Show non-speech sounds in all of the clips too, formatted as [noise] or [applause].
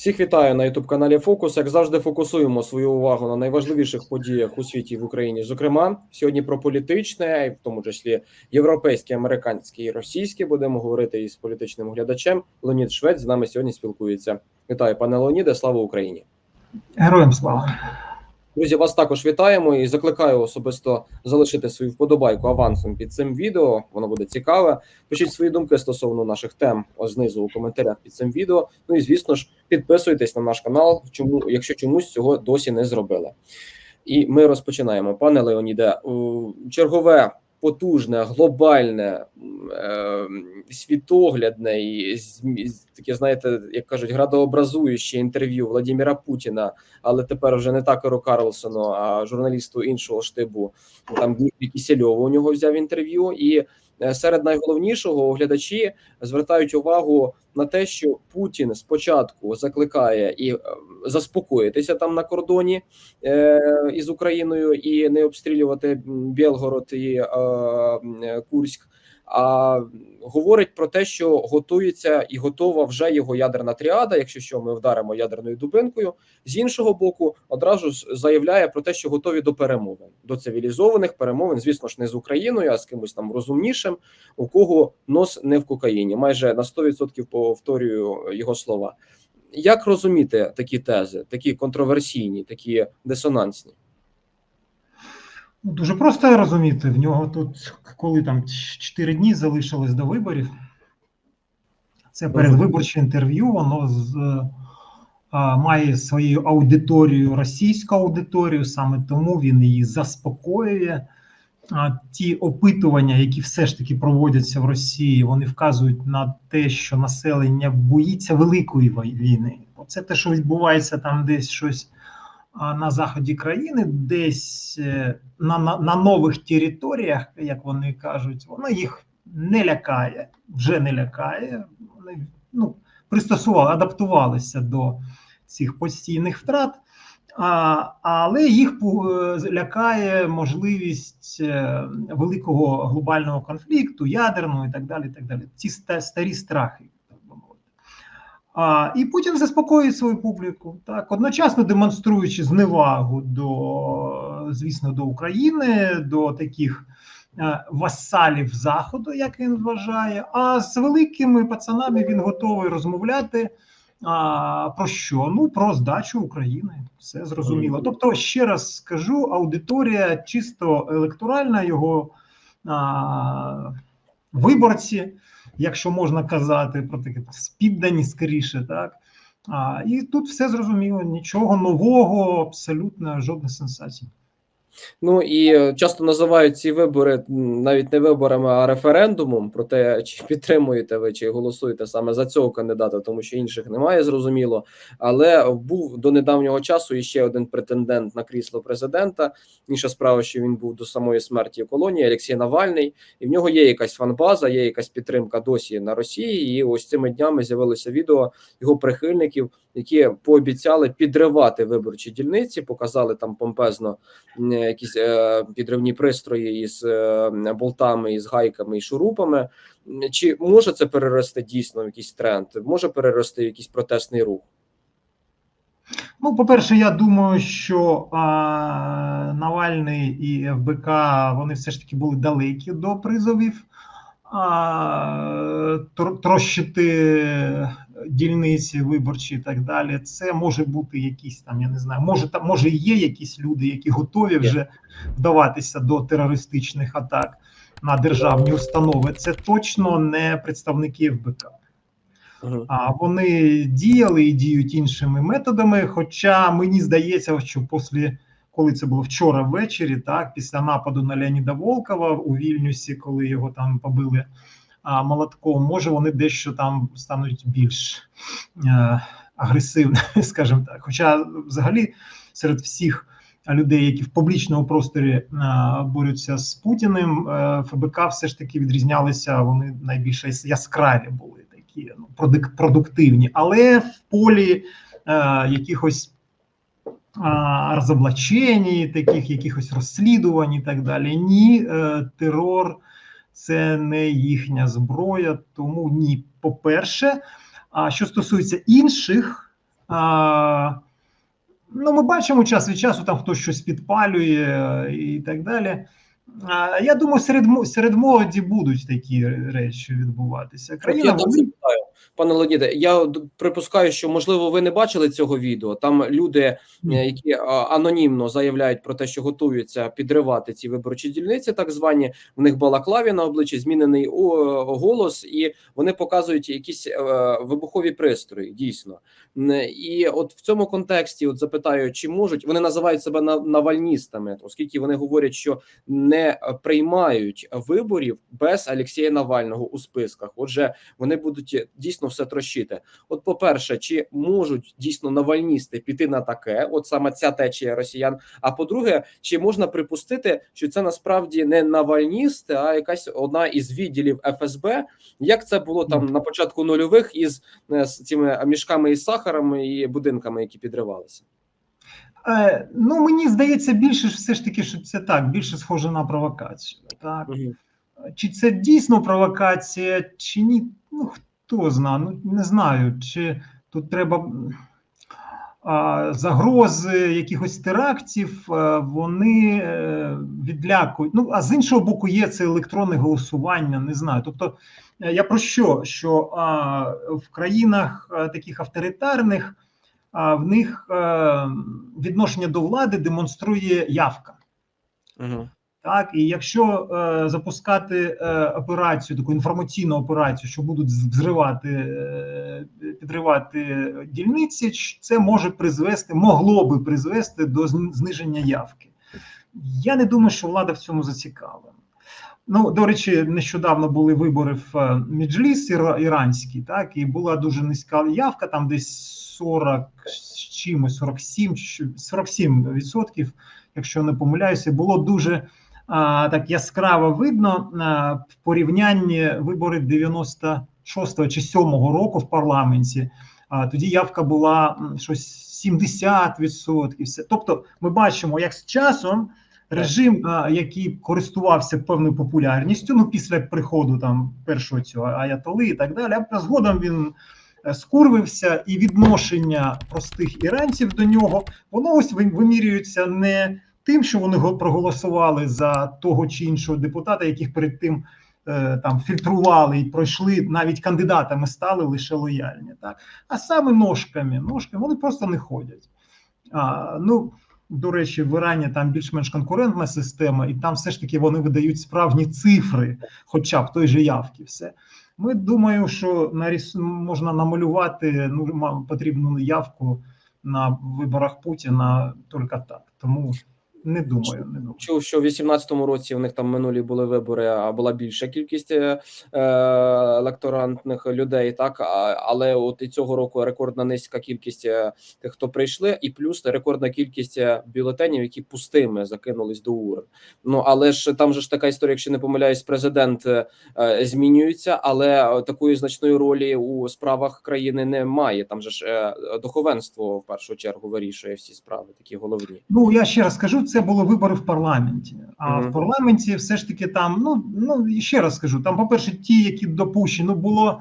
Всіх вітаю на youtube каналі Фокус. Як завжди, фокусуємо свою увагу на найважливіших подіях у світі в Україні. Зокрема, сьогодні про політичне, і в тому числі європейське, американське і російське. Будемо говорити із політичним оглядачем. Леонід Швець з нами сьогодні спілкується. Вітаю, пане Леоніде. Слава Україні! Героям слава. Друзі, вас також вітаємо і закликаю особисто залишити свою вподобайку авансом під цим відео. Воно буде цікаве. Пишіть свої думки стосовно наших тем знизу у коментарях під цим відео. Ну і звісно ж, підписуйтесь на наш канал, чому якщо чомусь цього досі не зробили. І ми розпочинаємо. Пане Леоніде, чергове потужне, глобальне, е, світоглядне і таке, знаєте, як кажуть, градообразуюче інтерв'ю Владимира Путіна, але тепер вже не Такеру Карлсону, а журналісту іншого штибу. Там Дмитрій Кісельов у нього взяв інтерв'ю, і серед найголовнішого оглядачі звертають увагу на те, що Путін спочатку закликає і е, заспокоїтися там на кордоні е, із Україною і не обстрілювати Білгород і е, Курськ. А говорить про те, що готується і готова вже його ядерна тріада. Якщо що, ми вдаримо ядерною дубинкою. З іншого боку, одразу заявляє про те, що готові до перемовин, до цивілізованих перемовин, звісно ж, не з Україною, а з кимось там розумнішим, у кого нос не в кокаїні. Майже на 100% повторюю його слова. Як розуміти такі тези, такі контроверсійні, такі дисонансні? Ну, Дуже просто розуміти. В нього тут, коли там 4 дні залишилось до виборів, це передвиборче інтерв'ю, воно з, а, має свою аудиторію, російську аудиторію, саме тому він її заспокоює. А ті опитування, які все ж таки проводяться в Росії, вони вказують на те, що населення боїться великої війни. Це те, що відбувається там десь щось на заході країни, десь е, на, на, на нових територіях, як вони кажуть, воно їх не лякає, вже не лякає. Вони ну, пристосували, адаптувалися до цих постійних втрат. А, але їх е, лякає можливість е, великого глобального конфлікту, ядерного і так далі. І так далі. Ці ста- старі страхи. А, і Путін заспокоює свою публіку, так одночасно демонструючи зневагу до, звісно, до України, до таких е, васалів Заходу, як він вважає. А з великими пацанами він готовий розмовляти. А, про що? Ну про здачу України. Все зрозуміло. Тобто, ще раз скажу, аудиторія чисто електоральна, його а, виборці, якщо можна казати про таке спіддані скоріше, так. А, і тут все зрозуміло, нічого нового, абсолютно жодних сенсацій. Ну і е, часто називають ці вибори навіть не виборами, а референдумом про те, [laughs] чи підтримуєте ви, чи голосуєте саме за цього кандидата, тому що інших немає, зрозуміло. Але був до недавнього часу іще один претендент на крісло президента. Інша справа, що він був до самої смерті в колонії Олексій Навальний, і в нього є якась фанбаза, є якась підтримка досі на Росії. І ось цими днями з'явилося відео його прихильників, які пообіцяли підривати виборчі дільниці, показали там помпезно якісь е, підривні пристрої із е, болтами, із гайками і шурупами. Чи може це перерости дійсно в якийсь тренд? Може перерости в якийсь протестний рух? Ну, по-перше, я думаю, що а, Навальний і ФБК вони все ж таки були далекі до призовів а, тр- трощити дільниці виборчі і так далі. Це може бути якісь там, я не знаю, може там може є якісь люди, які готові вже вдаватися до терористичних атак на державні установи. Це точно не представники ФБК. А вони діяли і діють іншими методами. Хоча мені здається, що після, коли це було вчора ввечері, так після нападу на Леоніда Волкова у Вільнюсі, коли його там побили молотком, може вони дещо там стануть більш е, агресивними, [laughs] скажімо так. Хоча, взагалі, серед всіх людей, які в публічному просторі е, борються з Путіним, е, ФБК все ж таки відрізнялися. Вони найбільш яскраві були такі ну, продуктивні, але в полі якихось а, розоблачень, таких якихось розслідувань і так далі. Ні, терор це не їхня зброя, тому ні. По-перше, а що стосується інших А, ну, ми бачимо час від часу, там хтось щось підпалює е, і так далі. А, я думаю, серед, серед молоді будуть такі речі відбуватися. От Країна я вели- запитаю, пане Леоніде, я припускаю, що можливо ви не бачили цього відео. Там люди, е, які анонімно заявляють про те, що готуються підривати ці виборчі дільниці, так звані. В них балаклаві на обличчі, змінений голос, і вони показують якісь е, вибухові пристрої. Дійсно, і от в цьому контексті, от запитаю, чи можуть вони називають себе на- навальністами, оскільки вони говорять, що не е, приймають виборів без Алексія Навального у списках. Отже, вони будуть е, дійсно все трощити. От, по-перше, чи можуть дійсно навальністи піти на таке, от саме ця течія росіян. А по-друге, чи можна припустити, що це насправді не навальністи, а якась одна із відділів ФСБ, як це було там на початку нульових із е, з цими мішками із сахаром і будинками, які підривалися? Е, ну, мені здається, більше все ж таки, що це так, більше схоже на провокацію. Так? Чи це дійсно провокація, чи ні? Ну, хто знає, ну не знаю, чи тут треба а, загрози якихось терактів, вони е, відлякують. Ну, а з іншого боку, є це електронне голосування, не знаю. Тобто, е, я про що? Що а, в країнах е, таких авторитарних а, в них відношення до влади демонструє явка. Угу. Так, і якщо е, запускати е, операцію, таку інформаційну операцію, що будуть взривати, е, підривати дільниці, це може призвести, могло би призвести до зниження явки. Я не думаю, що влада в цьому зацікавлена. Ну, до речі, нещодавно були вибори в е, Меджліс іра- іранський, так, і була дуже низька явка, там десь 40 з чимось, 47, чи- 47 відсотків, якщо не помиляюся, було дуже так яскраво видно а, в порівнянні вибори 96-го чи 7-го року в парламенті. А, тоді явка була щось 70%. Все. Тобто, ми бачимо, як з часом режим, а, який користувався певною популярністю, ну після приходу там першого цього аятоли і так далі, а згодом він. е, Скурвився і відношення простих іранців до нього, воно ось ви- вимірюється не тим, що вони проголосували за того чи іншого депутата, яких перед тим е, там фільтрували і пройшли, навіть кандидатами стали лише лояльні, так а саме ножками, ножками вони просто не ходять. А, ну до речі, в Ірані там більш-менш конкурентна система, і там все ж таки вони видають справжні цифри, хоча б той же явки. Все ми думаю, що наріс можна намалювати ну потрібну явку на виборах Путіна тільки так. Тому не думаю, не думаю. Чув, що в 18-му році у них там минулі були вибори, а була більша кількість е, е, електорантних людей, так а, але от і цього року рекордна низька кількість е, тих, хто прийшли, і плюс рекордна кількість е, бюлетенів, які пустими закинулись до урн. Ну але ж там же ж така історія, якщо не помиляюсь, президент е, змінюється, але такої значної ролі у справах країни немає. Там же ж е, духовенство в першу чергу вирішує всі справи, такі головні. Ну я ще раз скажу, це були вибори в парламенті. А Мгм. в парламенті все ж таки там, ну ну ще раз скажу, там, по-перше, ті, які допущені, ну було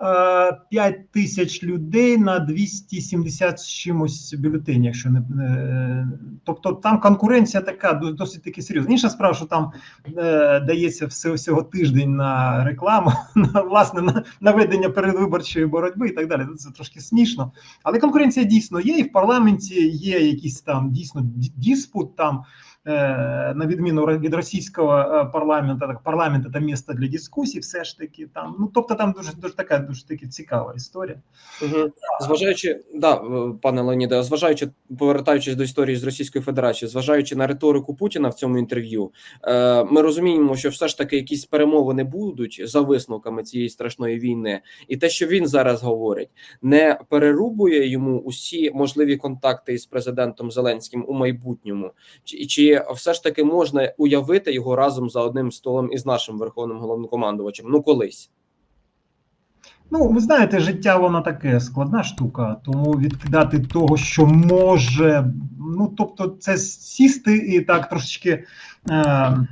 5 тисяч людей на 270 з чимось бюлетенів, якщо не тобто там конкуренція така досить таки серйозна. Інша справа, що там е, дається все всього тиждень на рекламу, [laughs] на власне на, на ведення передвиборчої боротьби і так далі. Це трошки смішно. Але конкуренція дійсно є, і в парламенті є якийсь там дійсно ді- диспут там. Е, На відміну від російського е, парламенту, так парламент це місце для дискусій, все ж таки там. Ну тобто там дуже дуже така дуже таки цікава історія. Угу. Зважаючи, да, е, пане Леоніде, зважаючи, повертаючись до історії з Російською Федерацією, зважаючи на риторику Путіна в цьому інтерв'ю, ми розуміємо, що все ж таки якісь перемовини будуть за висновками цієї страшної війни, і те, що він зараз говорить, не перерубує йому усі можливі контакти із президентом Зеленським у майбутньому, чи, чи все ж таки можна уявити його разом за одним столом із нашим верховним головнокомандувачем? Ну колись. Ну, ви знаєте, життя воно таке складна штука, тому відкидати того, що може. Ну, тобто, це сісти і так трошечки е,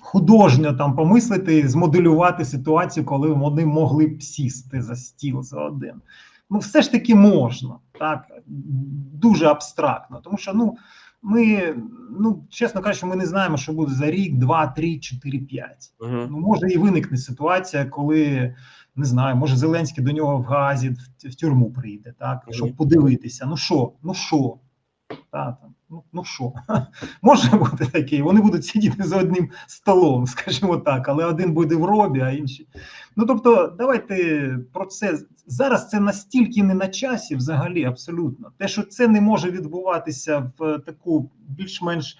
художньо там помислити, змоделювати ситуацію, коли вони могли б сісти за стіл за один. ну все ж таки можна, так дуже абстрактно, тому що ну ми, ну чесно кажучи, ми не знаємо, що буде за рік, два, три, чотири, п'ять. Угу. Ну може і виникне ситуація, коли не знаю, може Зеленський до нього в Газі в, в тюрму прийде, так щоб подивитися. Ну що, ну що, та, там, ну, ну що, [laughs] може бути таке. Вони будуть сидіти за одним столом, [laughs] скажімо так, але один буде в робі, а інший. Ну тобто, давайте про це зараз. Це настільки не на часі, взагалі, абсолютно. Те, що це не може відбуватися в таку більш-менш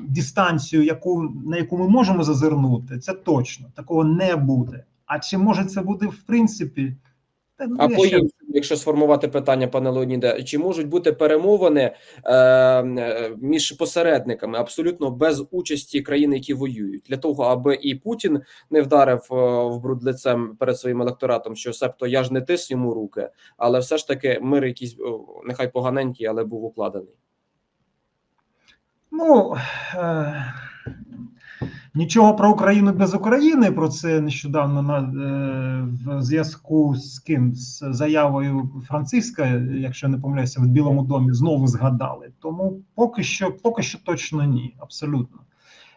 дистанцію, яку на яку ми можемо зазирнути, це точно такого не буде. А чи може це буде в принципі? Та, ну, А по іншому, якщо сформувати питання, пане Леоніде, чи можуть бути перемовини е, між посередниками абсолютно без участі країн, які воюють, для того, аби і Путін не вдарив е, в бруд лицем перед своїм електоратом, що себто я ж не тис йому руки, але все ж таки мир якийсь нехай поганенький, але був укладений. Ну е, нічого про Україну без України. Про це нещодавно на е, в зв'язку з ким з заявою Франциска, якщо не помиляюся, в Білому домі знову згадали. Тому поки що, поки що точно ні, абсолютно.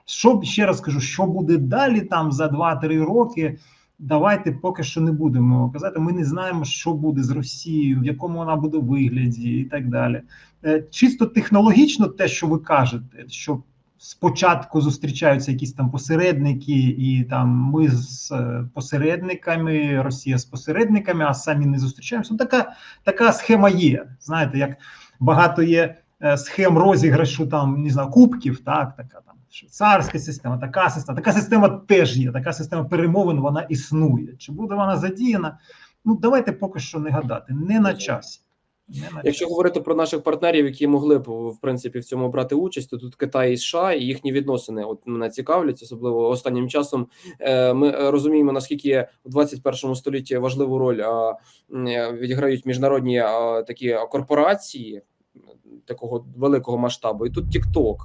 Що ще раз кажу, що буде далі там за 2-3 роки. Давайте поки що не будемо казати. Ми не знаємо, що буде з Росією, в якому вона буде вигляді, і так далі. Е, Чисто технологічно, те, що ви кажете, що спочатку зустрічаються якісь там посередники, і там ми з е, посередниками, Росія з посередниками, а самі не зустрічаємося. Ну, така, така схема є. Знаєте, як багато є е, схем розіграшу там не знаю, кубків, так, така там швейцарська система, така система. Така система теж є. Така система перемовин вона існує. Чи буде вона задіяна? Ну давайте поки що не гадати. Не на часі. Якщо говорити про наших партнерів, які могли б в принципі в цьому брати участь, то тут Китай і США і їхні відносини от мене цікавлять, особливо останнім часом. Е, Ми е, розуміємо наскільки в 21 столітті важливу роль е, відіграють міжнародні такі корпорації. Такого великого масштабу, і тут TikTok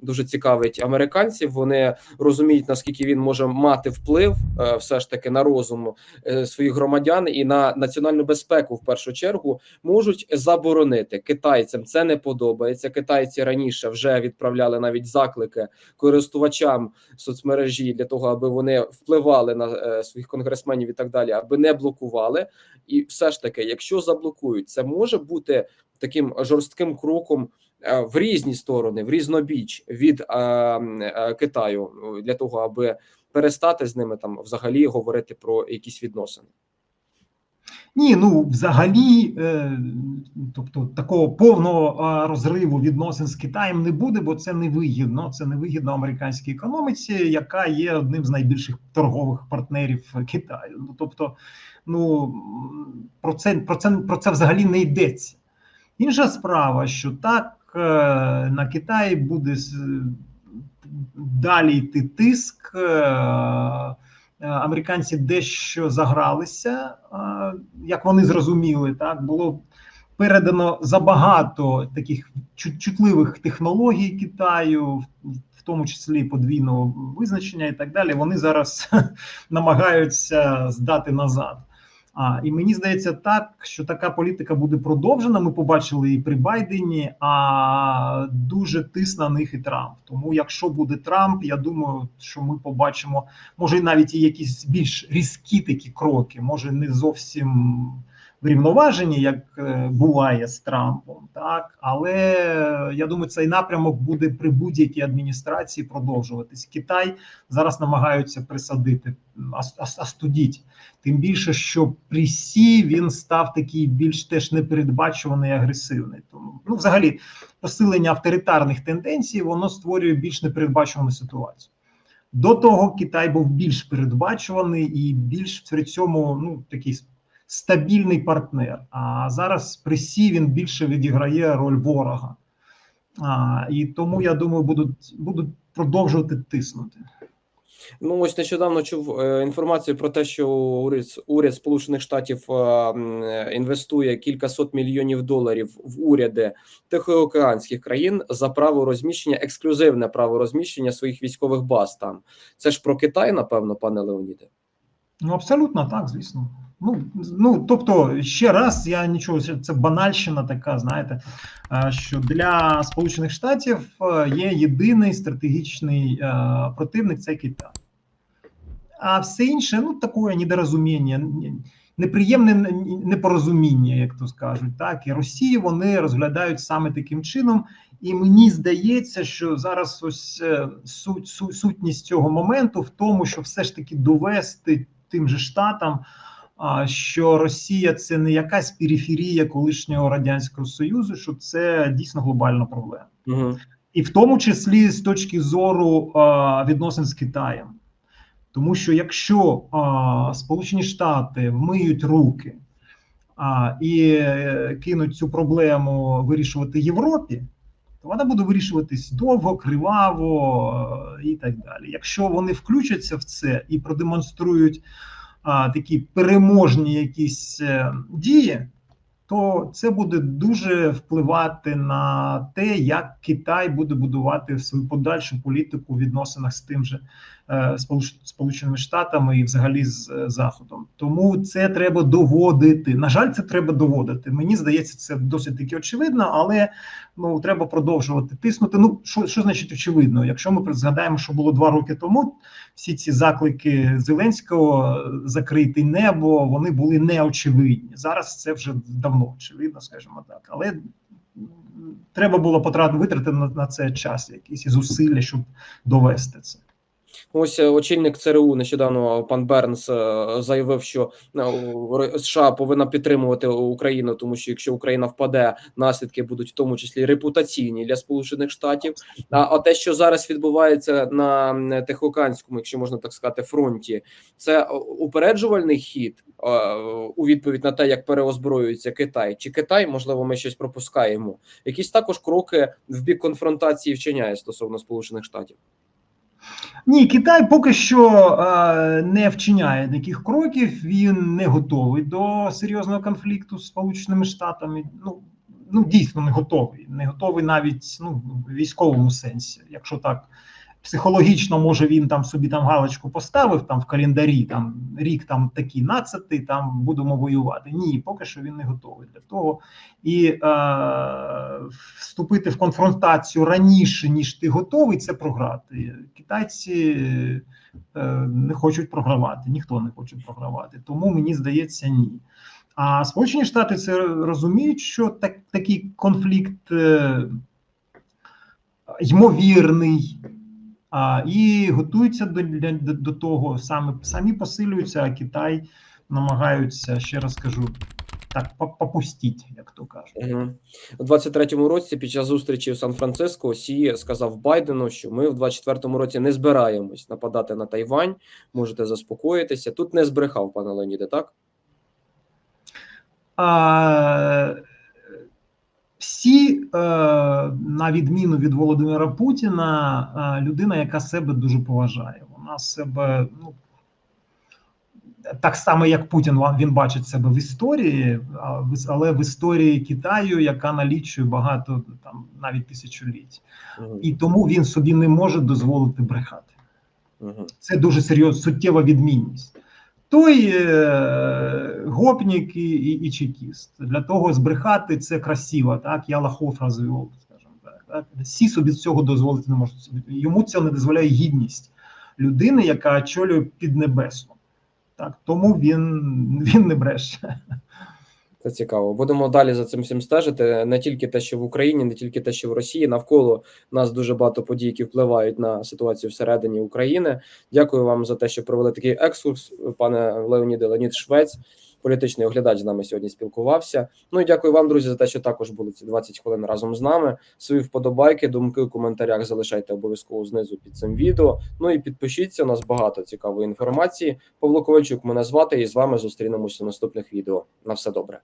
дуже цікавить американців. Вони розуміють наскільки він може мати вплив, е, все ж таки на розум е, своїх громадян і на національну безпеку в першу чергу можуть заборонити китайцям. Це не подобається. Китайці раніше вже відправляли навіть заклики користувачам соцмережі для того, аби вони впливали на е, своїх конгресменів і так далі, аби не блокували. І все ж таки, якщо заблокують, це може бути таким жорстким кроком. Е, В різні сторони, в різнобіч від е, е, Китаю для того, аби перестати з ними там взагалі говорити про якісь відносини. Ні, ну взагалі, тобто такого повного розриву відносин з Китаєм не буде, бо це невигідно. Це невигідно американській економіці, яка є одним з найбільших торгових партнерів Китаю. Ну тобто, ну про це про це про це взагалі не йдеться. Інша справа, що так на Китай буде далі йти тиск. е, е, Американці дещо загралися, е, як вони зрозуміли, так було передано забагато таких чутливих технологій Китаю, в тому числі подвійного визначення і так далі. Вони зараз [laughs] намагаються здати назад. А і мені здається, так що така політика буде продовжена. Ми побачили і при Байдені, а дуже тис на них і Трамп. Тому, якщо буде Трамп, я думаю, що ми побачимо, може, навіть і якісь більш різкі такі кроки, може не зовсім врівноважені, як е, буває з Трампом, так але я думаю, цей напрямок буде при будь-якій адміністрації продовжуватись. Китай зараз намагаються присадити астудіть. Тим більше, що при Сі він став такий більш теж непередбачуваний агресивний. Тому ну, взагалі, посилення авторитарних тенденцій воно створює більш непередбачувану ситуацію. До того Китай був більш передбачуваний і більш при цьому ну такий стабільний партнер. А зараз при Сі він більше відіграє роль ворога. А, і тому я думаю, будуть, будуть продовжувати тиснути. Ну ось нещодавно чув е, інформацію про те, що уряд, уряд Сполучених Штатів е, інвестує кількасот мільйонів доларів в уряди тихоокеанських країн за право розміщення, ексклюзивне право розміщення своїх військових баз там. Це ж про Китай, напевно, пане Леоніде. Ну абсолютно так, звісно. Ну, ну тобто, ще раз, я нічого, це банальщина така, знаєте, е, що для Сполучених Штатів е, є єдиний стратегічний е, противник це Китай. А все інше, ну, таке недорозуміння, неприємне непорозуміння, як то скажуть. Так, і Росію вони розглядають саме таким чином. І мені здається, що зараз ось суть, сутність цього моменту в тому, що все ж таки довести тим же штатам, що Росія це не якась периферія колишнього радянського союзу, що це дійсно глобальна проблема, Угу. і в тому числі з точки зору відносин з Китаєм. Тому що якщо Сполучені Штати вмиють руки а, і е, кинуть цю проблему вирішувати Європі, то вона буде вирішуватись довго, криваво і так далі. Якщо вони включаться в це і продемонструють а, такі переможні якісь е, дії, то це буде дуже впливати на те, як Китай буде будувати свою подальшу політику в відносинах з тим же Сполученими Штатами і взагалі з е, Заходом. Тому це треба доводити. На жаль, це треба доводити. Мені здається, це досить таки очевидно, але ну треба продовжувати тиснути. Ну що, що значить очевидно? Якщо ми згадаємо, що було два роки тому, всі ці заклики Зеленського е, закрити небо, вони були неочевидні. Зараз це вже давно очевидно, скажімо так. Але треба було потратити витратити на, на це час, якісь зусилля, щоб довести це. Ось е, очільник ЦРУ нещодавно пан Бернс е, заявив, що е, США повинна підтримувати Україну, тому що якщо Україна впаде, наслідки будуть в тому числі репутаційні для Сполучених Штатів. А, те, що зараз відбувається на м, Тихоокеанському, якщо можна так сказати, фронті, це е, упереджувальний хід е, у відповідь на те, як переозброюється Китай. Чи Китай, можливо, ми щось пропускаємо? Якісь також кроки в бік конфронтації вчиняє стосовно Сполучених Штатів. Ні, Китай поки що е, не вчиняє таких кроків. Він не готовий до серйозного конфлікту з Сполученими Штатами. Ну ну дійсно не готовий. Не готовий навіть ну в військовому сенсі. Якщо так психологічно, може він там собі там галочку поставив там в календарі, там рік там такий нацятий, там будемо воювати. Ні, поки що він не готовий для того. І е, вступити в конфронтацію раніше, ніж ти готовий, це програти. Китайці е, не хочуть програвати, ніхто не хоче програвати. Тому мені здається, ні. А Сполучені Штати це розуміють, що так, такий конфлікт е, ймовірний. А, і готуються до, до, до того саме самі посилюються, а Китай намагаються, ще раз кажу, так, попустіть, як то кажуть. Угу. У 23-му році під час зустрічі в Сан-Франциско Сі сказав Байдену, що ми в 24-му році не збираємось нападати на Тайвань. Можете заспокоїтися. Тут не збрехав пане Леоніде, так? А, всі, е, на відміну від Володимира Путіна, е, людина, яка себе дуже поважає. Вона себе, ну так само, як Путін, він- бачить себе в історії, але в історії Китаю, яка налічує багато там навіть тисячоліть, і тому він собі не може дозволити брехати. Це дуже серйозна суттєва відмінність. Той е, гопнік і, і, і чекіст. Для того збрехати це красиво, так? Я лахов розвів, скажімо так. так. Всі собі цього дозволити не можуть. Йому це не дозволяє гідність людини, яка очолює піднебесну. Так, тому він, він не бреше. Це цікаво. Будемо далі за цим всім стежити. Не тільки те, що в Україні, не тільки те, що в Росії. Навколо нас дуже багато подій, які впливають на ситуацію всередині України. Дякую вам за те, що провели такий екскурс, пане Леоніде Леонід Швець. Політичний оглядач з нами сьогодні спілкувався. Ну і дякую вам, друзі, за те, що також були ці 20 хвилин разом з нами. Свої вподобайки, думки у коментарях залишайте обов'язково знизу під цим відео. Ну і підпишіться. У нас багато цікавої інформації. Павло Ковальчук мене звати, і з вами зустрінемося в наступних відео. На все добре.